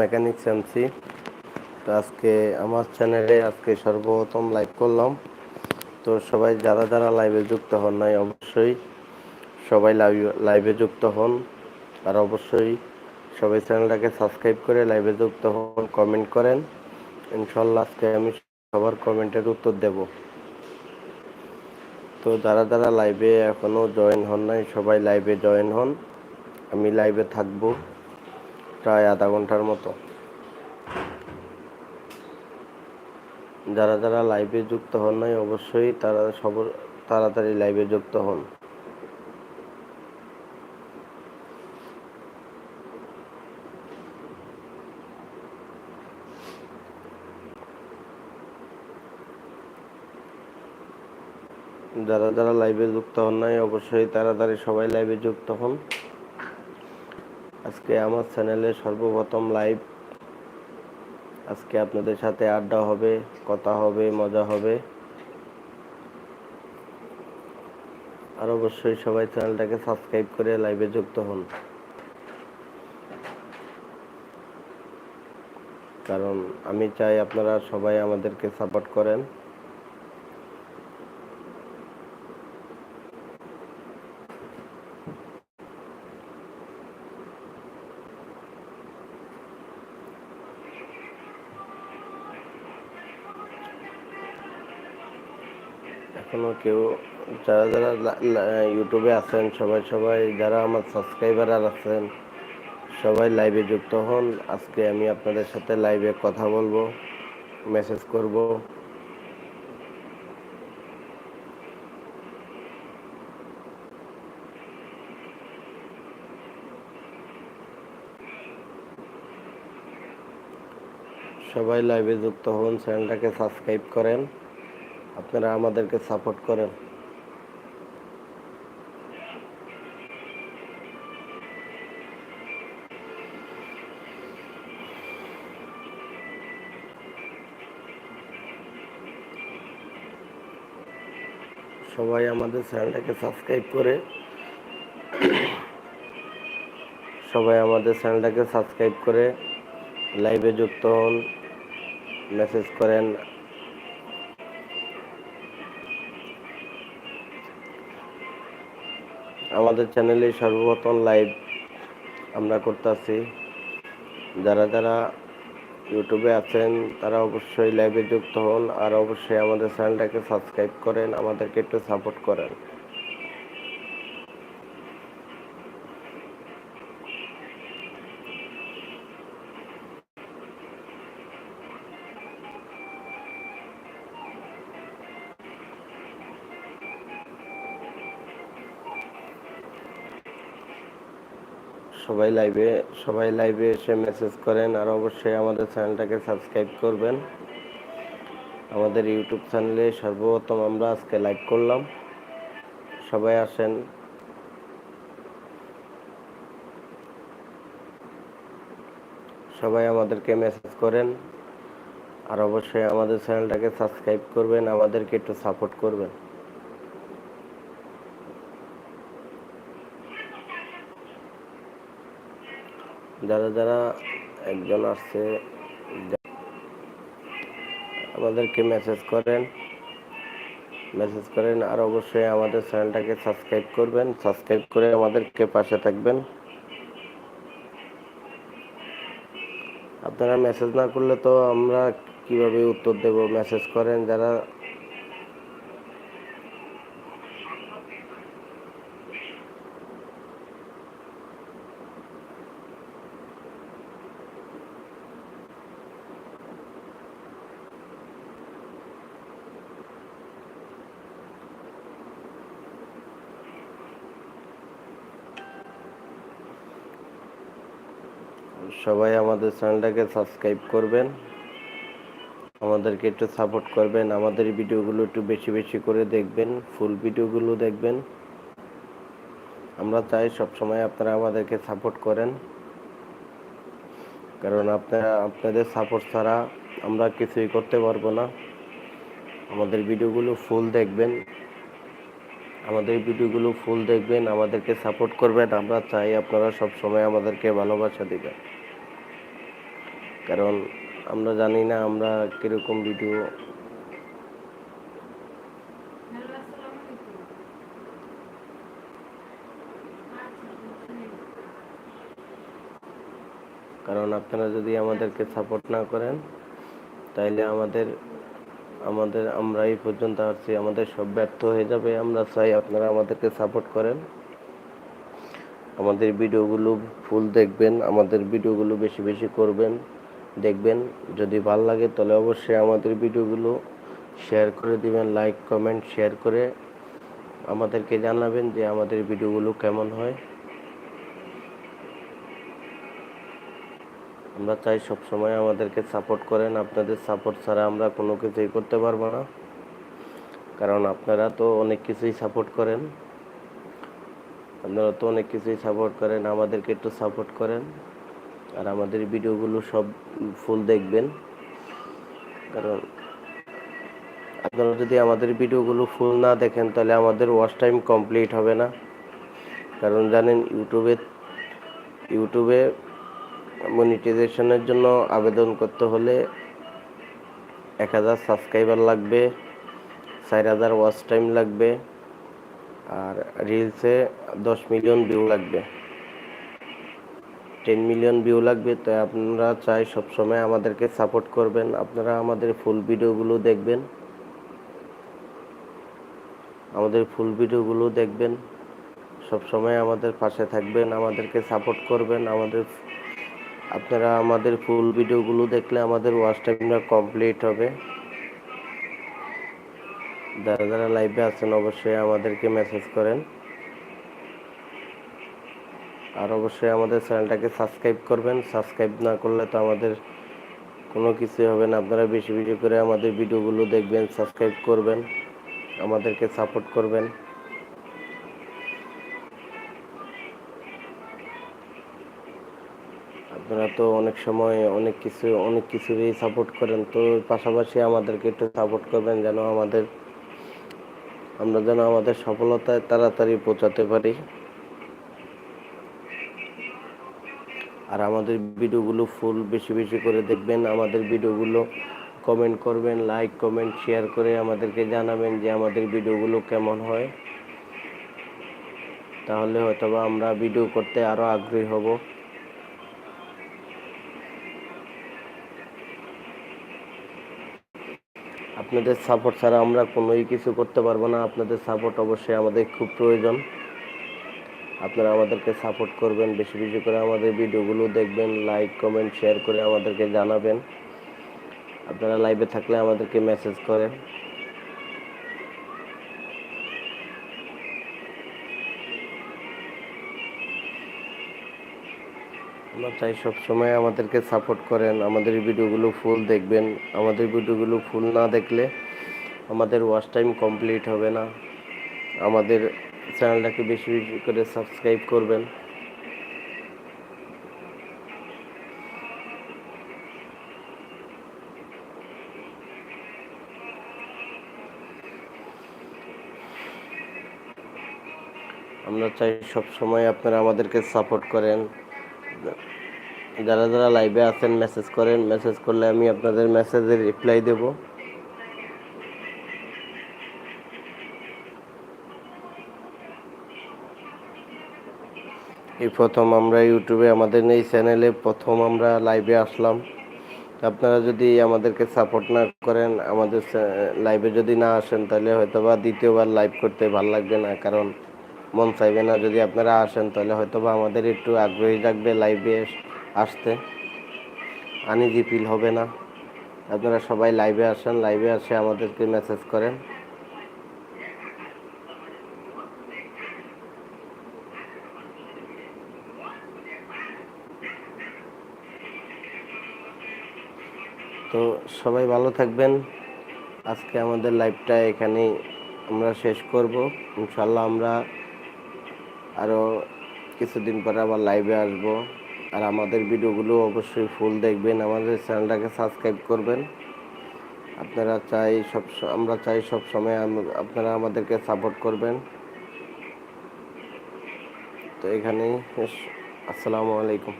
Mechanics MC তো আজকে আমার চ্যানেলে আজকে সর্বপ্রথম লাইভ করলাম। তো সবাই যারা যারা লাইভে যুক্ত হন নাই, অবশ্যই সবাই লাইভ যুক্ত হন। আর অবশ্যই সবাই চ্যানেলটাকে সাবস্ক্রাইব করে লাইভে যুক্ত হন কমেন্ট করেন। ইনশাল্লাহ আজকে আমি সবার কমেন্টের উত্তর দেব। তো যারা যারা লাইভে এখনও জয়েন হন নাই, সবাই লাইভে জয়েন হন। আমি লাইভে থাকব। প্রায় আধা ঘণ্টার মতো। যারা যারা লাইভে যুক্ত হন নাই, অবশ্যই তারা সব তাড়াতাড়ি লাইভে যুক্ত হন। যারা যারা লাইভে যুক্ত হন নাই, অবশ্যই তাড়াতাড়ি সবাই লাইভে যুক্ত হন। আজকে আমার চ্যানেলে সর্বপ্রথম লাইভ আজকে আপনাদের সাথে আড্ডা হবে, কথা হবে, মজা হবে। আর অবশ্যই সবাই চ্যানেলটাকে সাবস্ক্রাইব করে লাইভে যুক্ত হন। কারণ আমি চাই আপনারা সবাই আমাদেরকে সাপোর্ট করেন। এখনও কেউ, যারা যারা ইউটিউবে আছেন, সবাই সবাই, যারা আমার সাবস্ক্রাইবার আছেন, সবাই লাইভে যুক্ত হন। আজকে আমি আপনাদের সাথে লাইভে কথা বলব মেসেজ করব। সবাই লাইভে যুক্ত হন চ্যানেলটাকে সাবস্ক্রাইব করেন। আপনারা আমাদেরকে সাপোর্ট করেন। সবাই আমাদের চ্যানেলটাকে সাবস্ক্রাইব করে, সবাই আমাদের চ্যানেলটাকে সাবস্ক্রাইব করে, লাইভে যুক্ত হন, মেসেজ করেন। আমাদের চ্যানেলে সর্বপ্রথম লাইভ আমরা করতেছি। যারা যারা ইউটিউবে আছেন, তারা অবশ্যই লাইভে যুক্ত হন, আর অবশ্যই আমাদের চ্যানেলটাকে সাবস্ক্রাইব করেন, আমাদেরকে একটু সাপোর্ট করেন। সবাই লাইভে সবাই লাইভে এসে মেসেজ করেন আর অবশ্যই আমাদের চ্যানেলটাকে সাবস্ক্রাইব করবেন। আমাদের ইউটিউব চ্যানেলে সর্বপ্রথম আমরা আজকে লাইভ করলাম। সবাই আসেন। সবাই আমাদেরকে মেসেজ করেন আর অবশ্যই আমাদের চ্যানেলটাকে সাবস্ক্রাইব করবেন, আমাদেরকে একটু সাপোর্ট করবেন। যারা যারা একজন আসছে, আমাদেরকে মেসেজ করেন। মেসেজ করেন আর অবশ্যই আমাদের চ্যানেলটাকে সাবস্ক্রাইব করবেন। সাবস্ক্রাইব করে আমাদেরকে পাশে থাকবেন। আপনারা মেসেজ না করলে তো আমরা কীভাবে উত্তর দেব? মেসেজ করেন যারা সবাই আমাদের চ্যানেলটাকে সাবস্ক্রাইব করবেন। আমাদেরকে একটু সাপোর্ট করবেন। আমাদের ভিডিওগুলো একটু বেশি বেশি করে দেখবেন, ফুল ভিডিওগুলো দেখবেন। আমরা চাই সবসময় আপনারা আমাদেরকে সাপোর্ট করেন। কারণ আপনারা, আপনাদের সাপোর্ট ছাড়া আমরা কিছুই করতে পারব না। আমাদের ভিডিওগুলো ফুল দেখবেন। আমাদের ভিডিওগুলো ফুল দেখবেন, আমাদেরকে সাপোর্ট করবেন। আমরা চাই আপনারা সব সময় আমাদেরকে ভালোবাসা দিবেন। কারণ আমরা জানি না আমরা কীরকম ভিডিও কারণ আপনারা যদি আমাদেরকে সাপোর্ট না করেন, তাইলে আমাদের আমাদের আমরা এই পর্যন্ত আসছি। আমাদের সব ব্যর্থ হয়ে যাবে। আমরা চাই আপনারা আমাদেরকে সাপোর্ট করেন। আমাদের ভিডিওগুলো ফুল দেখবেন। আমাদের ভিডিওগুলো বেশি বেশি করবেন। দেখবেন। যদি ভালো লাগে তাহলে অবশ্যই আমাদের ভিডিওগুলো শেয়ার করে দিবেন, লাইক, কমেন্ট, শেয়ার করে আমাদেরকে জানাবেন যে আমাদের ভিডিওগুলো কেমন হয়। আমরা চাই সব সময় আমাদেরকে সাপোর্ট করেন। আপনাদের সাপোর্ট ছাড়া আমরা কোনো কিছুই করতে পারব না। কারণ আপনারা তো অনেক কিছুই সাপোর্ট করেন। আপনারা তো অনেক কিছুই সাপোর্ট করেন, আমাদেরকে একটু সাপোর্ট করেন। আর আমাদের ভিডিওগুলো সব ফুল দেখবেন। কারণ আপনারা যদি আমাদের ভিডিওগুলো ফুল না দেখেন, তাহলে আমাদের ওয়াচ টাইম কমপ্লিট হবে না। কারণ জানেন, ইউটিউবে ইউটিউবে মনিটাইজেশনের জন্য আবেদন করতে হলে এক হাজার সাবস্ক্রাইবার লাগবে, চার হাজার ওয়াচ টাইম লাগবে, আর রিলসে দশ মিলিয়ন ভিউ লাগবে। টেন মিলিয়ন ভিউ লাগবে তো আপনারা চাই সবসময় আমাদেরকে সাপোর্ট করবেন। আপনারা আমাদের ফুল ভিডিওগুলো দেখবেন। আমাদের ফুল ভিডিওগুলো দেখবেন। সবসময় আমাদের পাশে থাকবেন, আমাদেরকে সাপোর্ট করবেন। আমাদের আপনারা আমাদের ফুল ভিডিওগুলো দেখলে আমাদের ওয়াচ টাইমটা কমপ্লিট হবে। যারা যারা লাইভে আছেন, অবশ্যই আমাদেরকে মেসেজ করেন। আর অবশ্যই আমাদের চ্যানেলটাকে সাবস্ক্রাইব করবেন। সাবস্ক্রাইব না করলে তো আমাদের কোনো কিছুই হবে না। আপনারা বেশি বেশি করে আমাদের ভিডিওগুলো দেখবেন, সাবস্ক্রাইব করবেন, আমাদেরকে সাপোর্ট করবেন। আপনারা তো অনেক সময় অনেক কিছু, অনেক কিছুরই সাপোর্ট করেন, তো পাশাপাশি আমাদেরকে একটু সাপোর্ট করবেন যেন আমাদের, আমরা যেন আমাদের সফলতায় তাড়াতাড়ি পৌঁছাতে পারি। আর আমাদের ভিডিওগুলো ফুল বেশি বেশি করে দেখবেন। আমাদের ভিডিওগুলো কমেন্ট করবেন লাইক কমেন্ট শেয়ার করে আমাদেরকে জানাবেন যে আমাদের ভিডিওগুলো কেমন হয়। তাহলে হয়তোবা আমরা ভিডিও করতে আরও আগ্রহী হব। আপনাদের সাপোর্ট ছাড়া আমরা কোনোই কিছু করতে পারব না। আপনাদের সাপোর্ট অবশ্যই আমাদের খুব প্রয়োজন। আপনারা আমাদেরকে সাপোর্ট করবেন, বেশি বেশি করে আমাদের ভিডিওগুলো দেখবেন লাইক কমেন্ট শেয়ার করে আমাদেরকে জানাবেন। আপনারা লাইভে থাকলে আমাদেরকে মেসেজ করেন। আমরা চাই সব সময় আমাদেরকে সাপোর্ট করেন, আমাদের ভিডিওগুলো ফুল দেখবেন। আমাদের ভিডিওগুলো ফুল না দেখলে আমাদের ওয়াচ টাইম কমপ্লিট হবে না। আমাদের চ্যানেলটাকে বেশি বেশি করে সাবস্ক্রাইব করবেন। আমরা চাই সব সময় আপনারা আমাদেরকে সাপোর্ট করেন। যারা যারা লাইভে আছেন মেসেজ করেন। মেসেজ করলে আমি আপনাদের মেসেজের রিপ্লাই দেব। এই প্রথম আমরা ইউটিউবে আমাদের এই চ্যানেলে প্রথম আমরা লাইভে আসলাম। আপনারা যদি আমাদেরকে সাপোর্ট না করেন, আমাদের লাইভে যদি না আসেন, তাহলে হয়তো বা দ্বিতীয়বার লাইভ করতে ভালো লাগবে না, কারণ মন চাইবে না যদি আপনারা আসেন, তাহলে হয়তো বা আমাদের একটু আগ্রহী থাকবে লাইভে আসতে। আনিজি ফিল হবে না। আপনারা সবাই লাইভে আসেন লাইভে আসে আমাদেরকে মেসেজ করেন। তো সবাই ভালো থাকবেন। আজকে আমাদের লাইভটা এখানেই আমরা শেষ করব। ইনশাল্লাহ আমরা আরও কিছুদিন পরে আবার লাইভে আসব। আর আমাদের ভিডিওগুলো অবশ্যই ফুল দেখবেন। আমাদের চ্যানেলটাকে সাবস্ক্রাইব করবেন। আপনারা চাই সব আমরা চাই সব সময় আপনারা আমাদেরকে সাপোর্ট করবেন। তো এখানেই আসসালামু আলাইকুম।